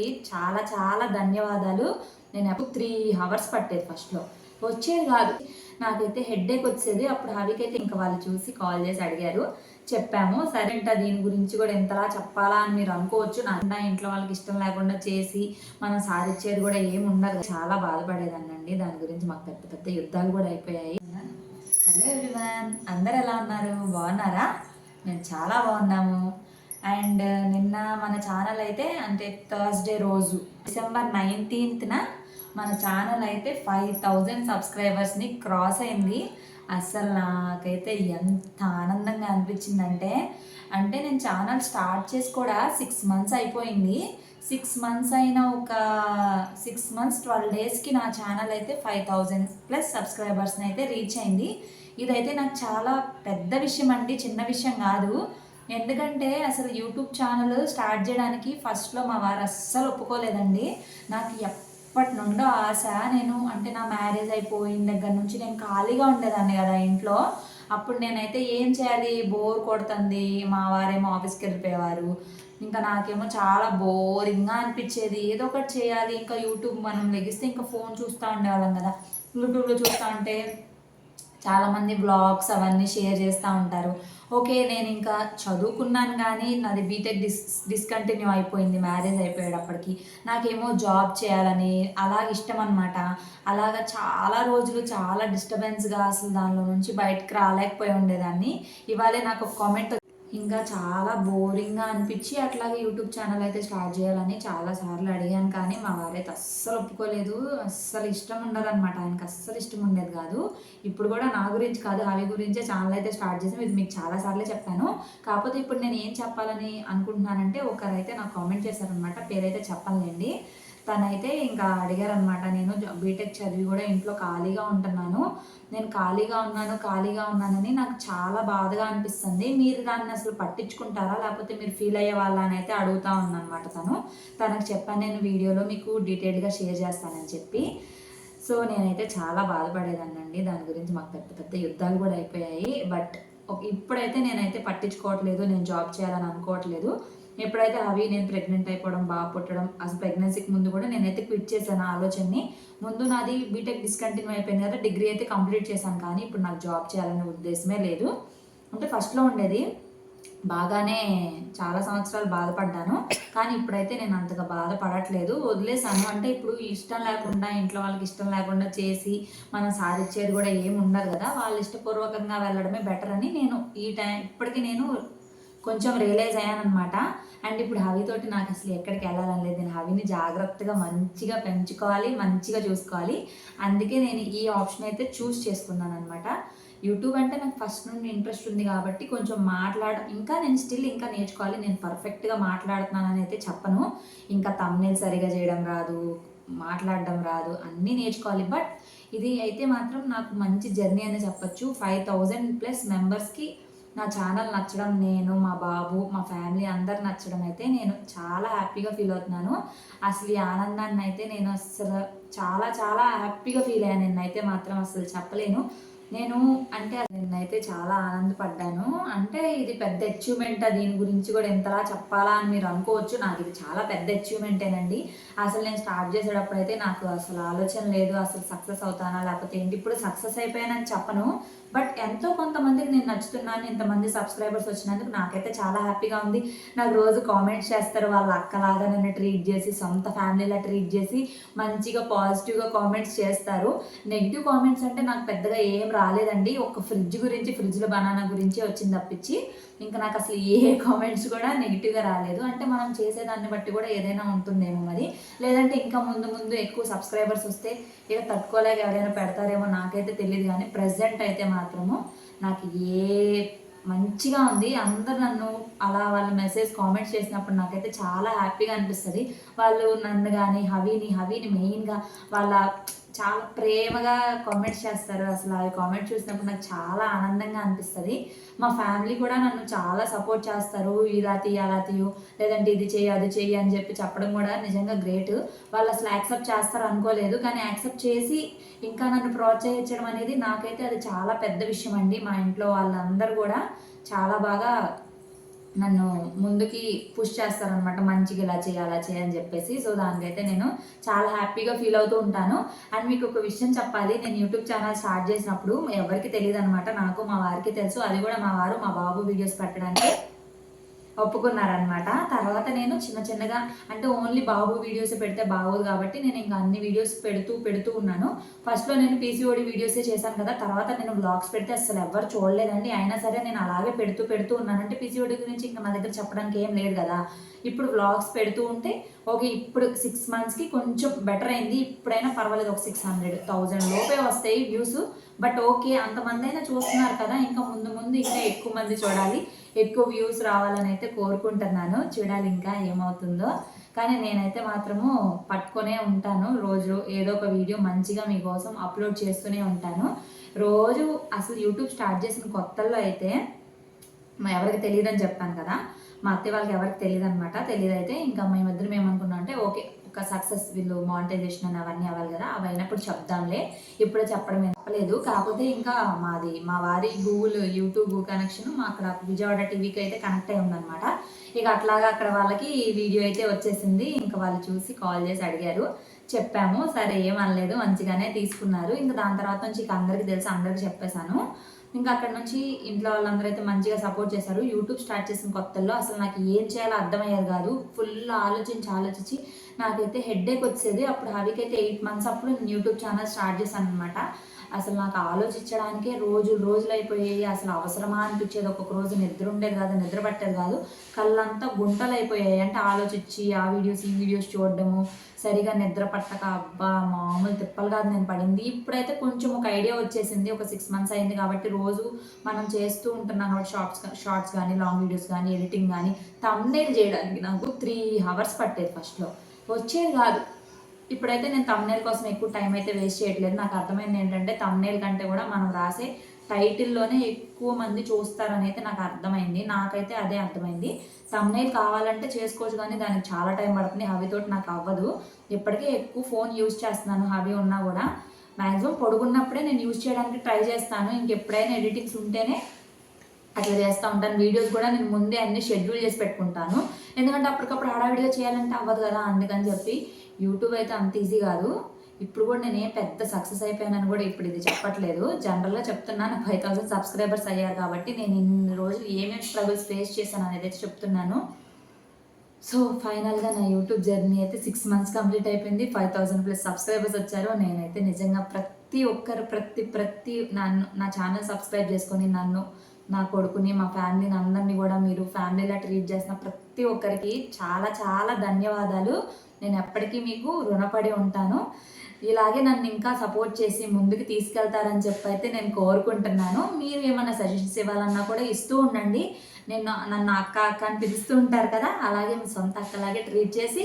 చాలా చాలా ధన్యవాదాలు. నేను త్రీ అవర్స్ పట్టేది ఫస్ట్లో వచ్చేది కాదు. నాకైతే హెడ్ఏక్ వచ్చేది. అప్పుడు హవికైతే ఇంకా వాళ్ళు చూసి కాల్ చేసి అడిగారు. చెప్పాము. సరే అంట దీని గురించి కూడా ఎంతలా చెప్పాలా అని మీరు అనుకోవచ్చు. నా ఇంట్లో వాళ్ళకి ఇష్టం లేకుండా చేసి మనం సాధించేది కూడా ఏమి ఉండదు. చాలా బాధపడేదాన్నండి. దాని గురించి మాకు పెద్ద పెద్ద యుద్ధాలు కూడా అయిపోయాయి. Hello everyone. అందరు ఎలా ఉన్నారు? బాగున్నారా? మేము చాలా బాగున్నాము. అండ్ నిన్న మన ఛానల్ అయితే అంటే థర్స్డే రోజు డిసెంబర్ నైన్టీన్త్న మన ఛానల్ అయితే ఫైవ్ థౌజండ్ సబ్స్క్రైబర్స్ని క్రాస్ అయింది. అసలు నాకైతే ఎంత ఆనందంగా అనిపించిందంటే అంటే నేను ఛానల్ స్టార్ట్ చేసి కూడా సిక్స్ మంత్స్ అయిపోయింది. సిక్స్ మంత్స్ అయిన ఒక సిక్స్ మంత్స్ ట్వెల్వ్ డేస్కి నా ఛానల్ అయితే ఫైవ్ థౌజండ్ ప్లస్ సబ్స్క్రైబర్స్ని అయితే రీచ్ అయింది. ఇదైతే నాకు చాలా పెద్ద విషయం అండి చిన్న విషయం కాదు. ఎందుకంటే అసలు యూట్యూబ్ ఛానల్ స్టార్ట్ చేయడానికి ఫస్ట్లో మా వారు అస్సలు ఒప్పుకోలేదండి. నాకు ఎప్పటి నుండో ఆశ నేను అంటే నా మ్యారేజ్ అయిపోయిన దగ్గర నుంచి నేను ఖాళీగా ఉండేదాన్ని కదా ఇంట్లో. అప్పుడు నేనైతే ఏం చేయాలి? బోర్ కొడుతుంది. మా వారేమో ఆఫీస్కి వెళ్ళిపోయేవారు. ఇంకా నాకేమో చాలా బోరింగ్గా అనిపించేది. ఏదో ఒకటి చేయాలి. ఇంకా యూట్యూబ్ మనం లెగిస్తే ఇంకా ఫోన్ చూస్తూ ఉండేవాళ్ళం కదా. యూట్యూబ్లో చూస్తూ ఉంటే చాలామంది బ్లాగ్స్ అవన్నీ షేర్ చేస్తూ ఉంటారు. ఓకే నేను ఇంకా చదువుకున్నాను కానీ నాది బీటెక్ డిస్ డిస్కంటిన్యూ అయిపోయింది మ్యారేజ్ అయిపోయేటప్పటికి. నాకేమో జాబ్ చేయాలని అలాగ ఇష్టం అనమాట అలాగ చాలా రోజులు చాలా డిస్టర్బెన్స్గా అసలు దానిలో నుంచి బయటకు రాలేకపోయి ఉండేదాన్ని. ఇవాళే నాకు ఒక కామెంట్ ఇంకా చాలా బోరింగ్గా అనిపించి అట్లాగే యూట్యూబ్ ఛానల్ అయితే స్టార్ట్ చేయాలని చాలా సార్లు అడిగాను. కానీ మా వారైతే అస్సలు ఒప్పుకోలేదు. అస్సలు ఇష్టం ఉండదు అనమాట ఆయనకి అస్సలు ఇష్టం ఉండేది కాదు. ఇప్పుడు కూడా నా గురించి కాదు అవి గురించే ఛానల్ అయితే స్టార్ట్ చేసాం. ఇది మీకు చాలా సార్లే చెప్పాను. కాకపోతే ఇప్పుడు నేను ఏం చెప్పాలని అనుకుంటున్నానంటే ఒకరైతే నాకు కామెంట్ చేశారనమాట పేరైతే చెప్పాలండి. తనైతే ఇంకా అడిగారనమాట. నేను బీటెక్ చదివి కూడా ఇంట్లో ఖాళీగా ఉంటున్నాను. నేను ఖాళీగా ఉన్నాను ఖాళీగా ఉన్నానని నాకు చాలా బాధగా అనిపిస్తుంది. మీరు దాన్ని అసలు పట్టించుకుంటారా? లేకపోతే మీరు ఫీల్ అయ్యే వాళ్ళని అయితే అడుగుతా ఉన్నానమాట తను. తనకు చెప్పాను నేను వీడియోలో మీకు డీటెయిల్గా షేర్ చేస్తానని చెప్పి. సో నేనైతే చాలా బాధపడేదాన్నండి దాని గురించి మాకు పెద్ద పెద్ద యుద్ధాలు కూడా అయిపోయాయి. బట్ ఇప్పుడైతే నేనైతే పట్టించుకోవట్లేదు. నేను జాబ్ చేయాలని అనుకోవట్లేదు. ఎప్పుడైతే అవి నేను ప్రెగ్నెంట్ అయిపోవడం బాగా పుట్టడం అసలు ప్రెగ్నెన్సీకి ముందు కూడా నేనైతే క్విట్ చేశాను ఆ ఆలోచనని. ముందు నాది బీటెక్ డిస్కంటిన్యూ అయిపోయింది కదా డిగ్రీ అయితే కంప్లీట్ చేశాను కానీ ఇప్పుడు నాకు జాబ్ చేయాలనే ఉద్దేశమే లేదు. అంటే ఫస్ట్లో ఉండేది బాగానే చాలా సంవత్సరాలు బాధపడ్డాను. కానీ ఇప్పుడైతే నేను అంతగా బాధపడట్లేదు వదిలేసాను అంటే ఇప్పుడు ఇష్టం లేకుండా ఇంట్లో వాళ్ళకి ఇష్టం లేకుండా చేసి మనం సాధించేది కూడా ఏమి ఉండదు కదా. వాళ్ళు ఇష్టపూర్వకంగా వెళ్ళడమే బెటర్ అని నేను ఈ టైం ఇప్పటికీ నేను కొంచెం రియలైజ్ అయ్యానమాట అండ్ ఇప్పుడు హవితోటి నాకు అసలు ఎక్కడికి వెళ్ళాలని లేదు. నేను హవిని జాగ్రత్తగా మంచిగా పెంచుకోవాలి మంచిగా చూసుకోవాలి. అందుకే నేను ఈ ఆప్షన్ అయితే చూస్ చేసుకున్నాను అనమాట యూట్యూబ్ అంటే నాకు ఫస్ట్ నుండి ఇంట్రెస్ట్ ఉంది కాబట్టి కొంచెం మాట్లాడ ఇంకా నేను స్టిల్ ఇంకా నేర్చుకోవాలి. నేను పర్ఫెక్ట్గా మాట్లాడుతున్నానని అయితే చెప్పను. ఇంకా తమ్నేల్ సరిగా చేయడం రాదు మాట్లాడడం రాదు అన్నీ నేర్చుకోవాలి. బట్ ఇది అయితే మాత్రం నాకు మంచి జర్నీ అని చెప్పచ్చు. ఫైవ్ థౌజండ్ ప్లస్ మెంబర్స్కి నా ఛానల్ నచ్చడం నేను మా బాబు మా ఫ్యామిలీ అందరు నచ్చడం అయితే నేను చాలా హ్యాపీగా ఫీల్ అవుతున్నాను. అసలు ఈ ఆనందాన్ని అయితే నేను అసలు చాలా చాలా హ్యాపీగా ఫీల్ అయ్యాను నిన్నైతే మాత్రం అసలు చెప్పలేను. నేను అంటే నిన్నైతే చాలా ఆనందపడ్డాను. అంటే ఇది పెద్ద అచీవ్మెంట్ దీని గురించి కూడా ఎంతలా చెప్పాలా అని మీరు అనుకోవచ్చు. నాకు ఇది చాలా పెద్ద అచీవ్మెంటేనండి అసలు నేను స్టార్ట్ చేసేటప్పుడు అయితే నాకు అసలు ఆలోచన లేదు. అసలు సక్సెస్ అవుతానా? లేకపోతే ఏంటి? ఇప్పుడు సక్సెస్ అయిపోయానని చెప్పను. బట్ ఎంతో కొంతమందికి నేను నచ్చుతున్నాను. ఇంతమంది సబ్స్క్రైబర్స్ వచ్చినందుకు నాకైతే చాలా హ్యాపీగా ఉంది. నాకు రోజు కామెంట్స్ చేస్తారు. వాళ్ళ అక్కలాగా నన్ను ట్రీట్ చేసి సొంత ఫ్యామిలీలా ట్రీట్ చేసి మంచిగా పాజిటివ్గా కామెంట్స్ చేస్తారు. నెగిటివ్ కామెంట్స్ అంటే నాకు పెద్దగా ఏం రాలేదండి. ఒక ఫ్రిడ్జ్ గురించి ఫ్రిడ్జ్లో బనానా గురించి వచ్చింది తప్పించి ఇంకా నాకు అసలు ఏ కామెంట్స్ కూడా నెగిటివ్గా రాలేదు. అంటే మనం చేసేదాన్ని బట్టి కూడా ఏదైనా ఉంటుందేమో మరి. లేదంటే ఇంకా ముందు ముందు ఎక్కువ సబ్స్క్రైబర్స్ వస్తే ఇక తట్టుకోలేక ఎవరైనా పెడతారేమో నాకైతే తెలియదు కానీ ప్రజెంట్ అయితే మాత్రము నాకు ఏ మంచిగా ఉంది. అందరు నన్ను అలా వాళ్ళు మెసేజ్ కామెంట్స్ చేసినప్పుడు నాకైతే చాలా హ్యాపీగా అనిపిస్తుంది. వాళ్ళు నన్ను కానీ హవీని హవీని మెయిన్గా వాళ్ళ చాలా ప్రేమగా కామెంట్స్ చేస్తారు. అసలు ఆ కామెంట్ చూసినప్పుడు నాకు చాలా ఆనందంగా అనిపిస్తుంది. మా ఫ్యామిలీ కూడా నన్ను చాలా సపోర్ట్ చేస్తారు. ఇలా తీయ అలా తీయు. లేదంటే ఇది చేయి అది చెయ్యి అని చెప్పి చెప్పడం కూడా నిజంగా గ్రేట్ వాళ్ళు అసలు యాక్సెప్ట్ చేస్తారు అనుకోలేదు. కానీ యాక్సెప్ట్ చేసి ఇంకా నన్ను ప్రోత్సహించడం అనేది నాకైతే అది చాలా పెద్ద విషయం అండి. మా ఇంట్లో వాళ్ళందరూ కూడా చాలా బాగా నన్ను ముందుకి పుష్ చేస్తారనమాట మంచిగా ఇలా చేయి అలా చేయి అని చెప్పేసి. సో దానికైతే నేను చాలా హ్యాపీగా ఫీల్ అవుతూ ఉంటాను. అండ్ మీకు ఒక విషయం చెప్పాలి. నేను యూట్యూబ్ ఛానల్ స్టార్ట్ చేసినప్పుడు ఎవరికి తెలియదు అనమాట నాకు మా వారికి తెలుసు. అది కూడా మా వారు మా బాబు వీడియోస్ పెట్టడానికి. ఒప్పుకున్నారనమాట తర్వాత నేను చిన్న చిన్నగా అంటే ఓన్లీ బాబు వీడియోస్ పెడితే బాగోదు కాబట్టి నేను ఇంకా అన్ని వీడియోస్ పెడుతూ పెడుతూ ఉన్నాను. ఫస్ట్లో నేను పీసీఓడి వీడియోసే చేశాను కదా తర్వాత నేను బ్లాగ్స్ పెడితే అసలు ఎవరు చూడలేదండి. అయినా సరే నేను అలాగే పెడుతూ పెడుతూ ఉన్నాను అంటే పీసీఓడి గురించి ఇంకా మా దగ్గర చెప్పడానికి ఏం లేదు కదా. ఇప్పుడు వ్లాగ్స్ పెడుతూ ఉంటే ఓకే ఇప్పుడు సిక్స్ మంత్స్కి కొంచెం బెటర్ అయింది. ఇప్పుడైనా పర్వాలేదు ఒక సిక్స్ హండ్రెడ్ థౌజండ్ లోపే వస్తాయి వ్యూస్ బట్ ఓకే అంతమంది అయినా చూస్తున్నారు కదా ఇంకా ముందు ముందు ఇంకా ఎక్కువ మంది చూడాలి. ఎక్కువ వ్యూస్ రావాలని అయితే కోరుకుంటున్నాను. చూడాలి ఇంకా ఏమవుతుందో. కానీ నేనైతే మాత్రము పట్టుకొనే ఉంటాను. రోజు ఏదో ఒక వీడియో మంచిగా మీకోసం అప్లోడ్ చేస్తూనే ఉంటాను. రోజు అసలు యూట్యూబ్ స్టార్ట్ చేసిన కొత్తల్లో అయితే మా ఎవరికి తెలియదని చెప్పాను కదా. మా అత్తయ్య వాళ్ళకి ఎవరికి తెలియదు అనమాట తెలియదు అయితే ఇంకా మేమిద్దరం ఏమనుకున్నాం అంటే ఓకే ఒక సక్సెస్ వీళ్ళు మానిటైజేషన్ అని అవన్నీ అవ్వాలి కదా అవి అయినప్పుడు చెప్దాంలే. ఇప్పుడే చెప్పడం చెప్పలేదు కాకపోతే ఇంకా మాది మా వారి గూగుల్ యూట్యూబ్ కనెక్షన్ మా అక్కడ విజయవాడ టీవీకి అయితే కనెక్ట్ అయి ఉందన్నమాట. ఇక అట్లాగా అక్కడ వాళ్ళకి వీడియో అయితే వచ్చేసింది. ఇంకా వాళ్ళు చూసి కాల్ చేసి అడిగారు. చెప్పాము. సరే ఏమనలేదు. మంచిగానే తీసుకున్నారు. ఇంకా దాని తర్వాత నుంచి ఇక అందరికీ తెలిసి. అందరికీ చెప్పేశాను. ఇంకా అక్కడ నుంచి ఇంట్లో వాళ్ళందరూ అయితే మంచిగా సపోర్ట్ చేశారు. యూట్యూబ్ స్టార్ట్ చేసిన కొత్తల్లో అసలు నాకు ఏం చేయాలో అర్థమయ్యేది కాదు. ఫుల్ ఆలోచించి ఆలోచించి నాకైతే హెడ్ఏక్ వచ్చేది. అప్పుడు హవికి అయితే ఎయిట్ మంత్స్ అప్పుడు నేను యూట్యూబ్ ఛానల్ స్టార్ట్ చేశాను అనమాట అసలు నాకు ఆలోచించడానికే రోజు రోజులు అయిపోయాయి. అసలు అవసరమా అనిపించేది? ఒక్కొక్క రోజు నిద్ర ఉండేది కాదు నిద్ర పట్టేది కాదు. కళ్ళంతా గుంటలు అయిపోయాయి. అంటే ఆలోచించి ఆ వీడియోస్ ఈ వీడియోస్ చూడడము సరిగా నిద్ర పట్టక అబ్బా మామూలు తిప్పలు కాదు నేను పడింది. ఇప్పుడైతే కొంచెం ఒక ఐడియా వచ్చేసింది. ఒక సిక్స్ మంత్స్ అయింది కాబట్టి రోజు మనం చేస్తూ ఉంటున్నాం కాబట్టి షార్ట్స్ షార్ట్స్ కానీ లాంగ్ వీడియోస్ కానీ ఎడిటింగ్ కానీ తమ్నేల్ చేయడానికి నాకు త్రీ అవర్స్ పట్టేది ఫస్ట్లో వచ్చేది కాదు. ఇప్పుడైతే నేను తమ్నేల్ కోసం ఎక్కువ టైం అయితే వేస్ట్ చేయట్లేదు. నాకు అర్థమైంది ఏంటంటే తమ్నేల్ కంటే కూడా మనం రాసే టైటిల్లోనే ఎక్కువ మంది చూస్తారని అయితే నాకు అర్థమైంది. నాకైతే అదే అర్థమైంది. తమ్నేల్ కావాలంటే చేసుకోవచ్చు కానీ దానికి చాలా టైం పడుతుంది. హవితోటి నాకు అవ్వదు. ఇప్పటికే ఎక్కువ ఫోన్ యూజ్ చేస్తున్నాను. హవి ఉన్నా కూడా. మ్యాక్సిమం పొడుగున్నప్పుడే నేను యూజ్ చేయడానికి ట్రై చేస్తాను. ఇంకెప్పుడైనా ఎడిటింగ్స్ ఉంటేనే అట్లా చేస్తూ ఉంటాను. వీడియోస్ కూడా నేను ముందే అన్ని షెడ్యూల్ చేసి పెట్టుకుంటాను. ఎందుకంటే అప్పటికప్పుడు హడావిడిగా చేయాలంటే అవ్వదు కదా. అందుకని చెప్పి యూట్యూబ్ అయితే అంత ఈజీ కాదు. ఇప్పుడు కూడా నేను పెద్ద సక్సెస్ అయిపోయానని కూడా ఇప్పుడు ఇది చెప్పట్లేదు. జనరల్గా చెప్తున్నాను ఫైవ్ థౌసండ్ సబ్స్క్రైబర్స్ అయ్యారు కాబట్టి నేను ఇన్ని రోజులు ఏమేమి స్ట్రగుల్స్ ఫేస్ చేశాను అనేది అయితే చెప్తున్నాను. సో ఫైనల్గా నా యూట్యూబ్ జర్నీ అయితే సిక్స్ మంత్స్ కంప్లీట్ అయిపోయింది. ఫైవ్ థౌసండ్ ప్లస్ సబ్స్క్రైబర్స్ వచ్చారు. నేనైతే నిజంగా ప్రతి ఒక్కరు ప్రతి ప్రతి నన్ను నా ఛానల్ సబ్స్క్రైబ్ చేసుకొని నన్ను నా కొడుకుని మా ఫ్యామిలీని అందరినీ కూడా మీరు ఫ్యామిలీలా ట్రీట్ చేసిన ప్రతి ఒక్కరికి చాలా చాలా ధన్యవాదాలు. నేను ఎప్పటికీ మీకు రుణపడి ఉంటాను. ఇలాగే నన్ను ఇంకా సపోర్ట్ చేసి ముందుకు తీసుకెళ్తారని చెప్పి అయితే నేను కోరుకుంటున్నాను. మీరు ఏమైనా సజెషన్స్ ఇవ్వాలన్నా కూడా ఇస్తూ ఉండండి. నేను నన్ను అక్క అక్క అని పిలుస్తూ ఉంటారు కదా అలాగే మీ సొంత అక్కలాగే ట్రీట్ చేసి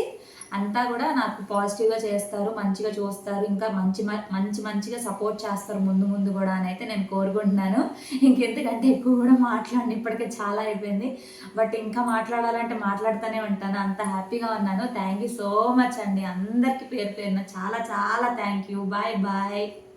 అంతా కూడా నాకు పాజిటివ్గా చేస్తారు మంచిగా చూస్తారు ఇంకా మంచి మ- మంచి మంచిగా సపోర్ట్ చేస్తారు ముందు ముందు కూడా అని అయితే నేను కోరుకుంటున్నాను. ఇంకెందుకంటే ఎక్కువ కూడా మాట్లాడిన ఇప్పటికే చాలా అయిపోయింది. బట్ ఇంకా మాట్లాడాలంటే మాట్లాడుతూనే ఉంటాను. అంత హ్యాపీగా ఉన్నాను. థ్యాంక్ యూ సో మచ్ అండి. అందరికీ పేరు పేరున చాలా చాలా థ్యాంక్ యూ. Bye bye.